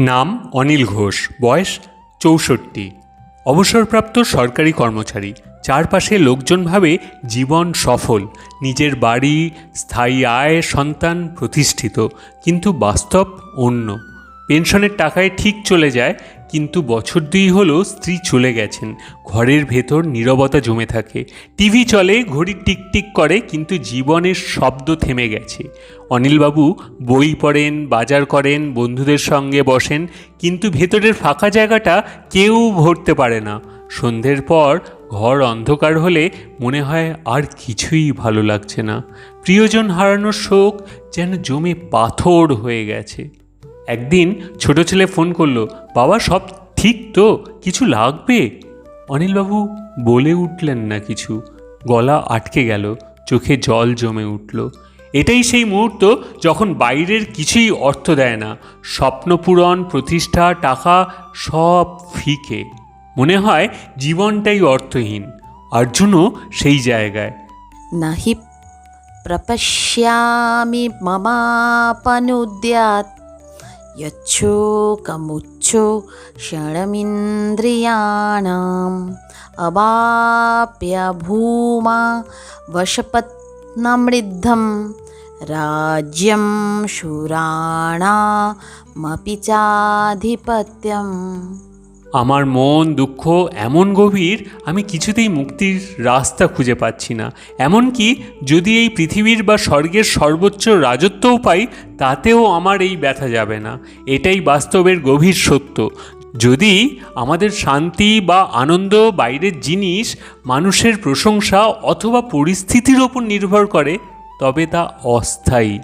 নাম অনিল ঘোষ, বয়স চৌষট্টি। অবসরপ্রাপ্ত সরকারি কর্মচারী, চারপাশে লোকজনভাবে জীবন সফল, নিজের বাড়ি, স্থায়ী আয়, সন্তান প্রতিষ্ঠিত, কিন্তু বাস্তব অন্য। পেনশনের টাকায় ঠিক চলে যায়, কিন্তু বছর দুই হলো স্ত্রী চলে গেছেন। ঘরের ভেতর নীরবতা জমে থাকে। টিভি চলে, ঘড়ি টিকটিক করে, কিন্তু জীবনের শব্দ থেমে গেছে। অনিলবাবু বই পড়েন, বাজার করেন, বন্ধুদের সঙ্গে বসেন, কিন্তু ভেতরের ফাঁকা জায়গাটা কেউ ভরতে পারে না। সন্ধ্যের পর ঘর অন্ধকার হলে মনে হয় আর কিছুই ভালো লাগছে না। প্রিয়জন হারানোর শোক যেন জমে পাথর হয়ে গেছে। একদিন ছোট ছেলে ফোন করল, বাবা, সব ঠিক তো? কিছু লাগবে? অনিলবাবু বলে উঠলেন না কিছু। গলা আটকে গেল, চোখে জল জমে উঠল। এটাই সেই মুহূর্ত যখন বাইরের কিছুই অর্থ দেয় না। স্বপ্নপূরণ, প্রতিষ্ঠা, টাকা সব ফিকে। মনে হয় জীবনটাই অর্থহীন। অর্জুনও সেই জায়গায়। নাহি প্রপশ্যামি মামাপনুদ্যাত यच्छोकमुच्छो षडमिन्द्रियाणाम्। अवाप्य भूमा वशपत्नमृद्धं राज्यं शूराणामपि चाधिपत्यम् আমার মন, দুঃখ এমন গভীর, আমি কিছুতেই মুক্তির রাস্তা খুঁজে পাচ্ছি না। এমনকি যদি এই পৃথিবীর বা স্বর্গের সর্বোচ্চ রাজত্বও পাই, তাতেও আমার এই ব্যথা যাবে না। এটাই বাস্তবের গভীর সত্য। যদি আমাদের শান্তি বা আনন্দ বাইরের জিনিস, মানুষের প্রশংসা অথবা পরিস্থিতির ওপর নির্ভর করে, তবে তা অস্থায়ী।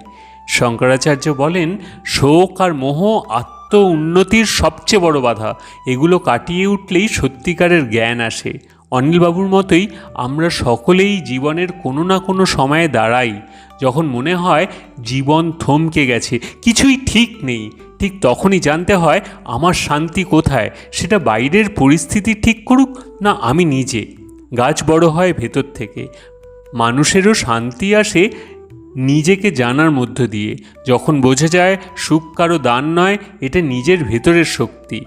শঙ্করাচার্য বলেন, শোক আর মোহ আত্ম উন্নতির সবচেয়ে বড় বাধা। এগুলো কাটিয়ে উঠলেই সত্যিকারের জ্ঞান আসে। অনিলবাবুর মতোই আমরা সকলেই জীবনের কোনো না কোনো সময়ে দাঁড়াই। যখন মনে হয় জীবন থমকে গেছে, কিছুই ঠিক নেই, ঠিক তখনই জানতে হয় আমার শান্তি কোথায়, সেটা বাইরের পরিস্থিতি ঠিক করুক না আমি নিজে। গাছ বড় হয় ভেতর থেকে। মানুষেরও শান্তি আসে নিজেকে জানার মধ্য দিয়ে, যখন বোঝা যায় সুখ কারও দান নয়, এটা নিজের ভেতরের শক্তি।